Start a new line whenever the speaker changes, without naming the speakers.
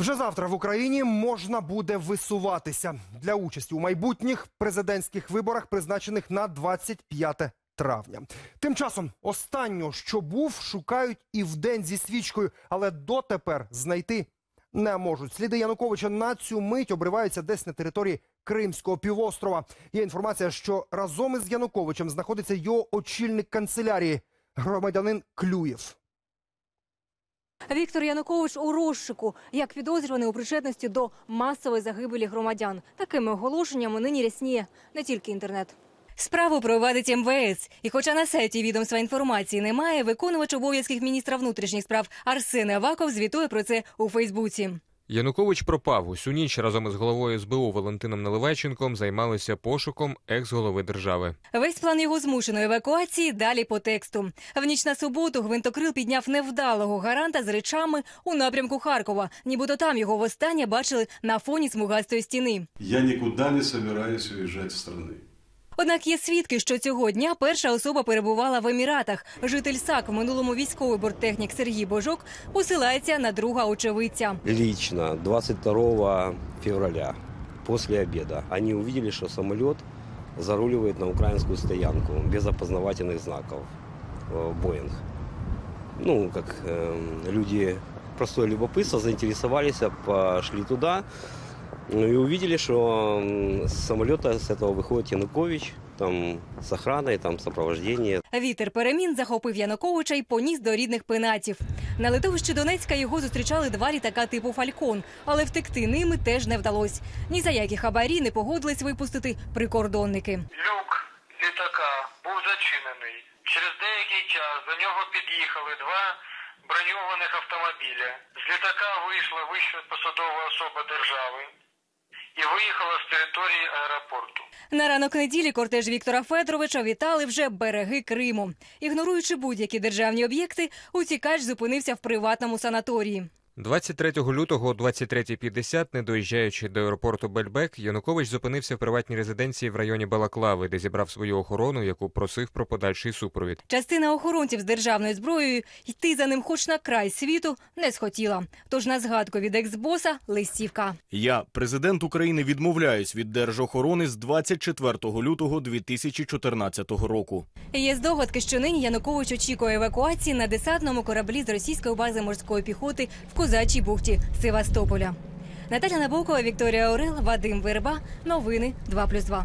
Вже завтра в Україні можна буде висуватися для участі у майбутніх президентських виборах, призначених на 25 травня. Тим часом останню, що був, шукають і в день зі свічкою, але дотепер знайти не можуть. Сліди Януковича на цю мить обриваються десь на території Кримського півострова. Є інформація, що разом із Януковичем знаходиться його очільник канцелярії, громадянин Клюєв.
Віктор Янукович у розшуку як підозрюваний у причетності до масової загибелі громадян. Такими оголошеннями нині рясніє не тільки інтернет. Справу провадить МВС. І хоча на сайті відомства інформації немає, виконувач обов'язків міністра внутрішніх справ Арсен Аваков звітує про це у Фейсбуці.
Янукович пропав усю ніч разом із головою СБУ Валентином Наливайченком займалися пошуком екс-голови держави.
Весь план його змушеної евакуації далі по тексту. В ніч на суботу гвинтокрил підняв невдалого гаранта з речами у напрямку Харкова. Нібито там його востаннє бачили на фоні смугастої стіни.
Я никуда не собираюсь уезжать с страны.
Однак є свідки, що цього дня перша особа перебувала в Еміратах. Житель САК, в минулому військовий борттехнік Сергій Божок, посилається на друга очевидця.
лично 22 февраля после обеда они увидели, что самолет заруливает на украинскую стоянку без опознавательных знаков э, Боинг. Ну, как э, люди простое любопытство заинтересовались, пошли туда ну, и увидели, что с самолета с этого выходит Янукович, там с охраной, там сопровождение.
Вітер перемін захопив Януковича і поніс до рідних пенатів. На литовищі Донецька його зустрічали два літака типу Фалькон, але втекти ними теж не вдалось. Ні за які хабарі не погодились випустити прикордонники.
Люк літака був зачинений. Через деякий час до нього під'їхали два броньованих автомобіля. З літака вийшла вища посадова особа держави і виїхала з території аеропорту.
На ранок неділі кортеж Віктора Федоровича вітали вже береги Криму. Ігноруючи будь-які державні об'єкти, утікач зупинився в приватному санаторії.
23 лютого о 23.50, не доїжджаючи до аеропорту Бельбек, Янукович зупинився в приватній резиденції в районі Балаклави, де зібрав свою охорону, яку просив про подальший супровід.
Частина охоронців з державною зброєю йти за ним хоч на край світу не схотіла. Тож на згадку від екс-боса листівка.
Я, президент України, відмовляюсь від держохорони з 24 лютого 2014 року.
Є здогадки, що нині Янукович очікує евакуації на десантному кораблі з російської бази морської піхоти в Козачій бухті Севастополя. Наталя Набокова, Вікторія Орел, Вадим Верба. Новини 2+,2.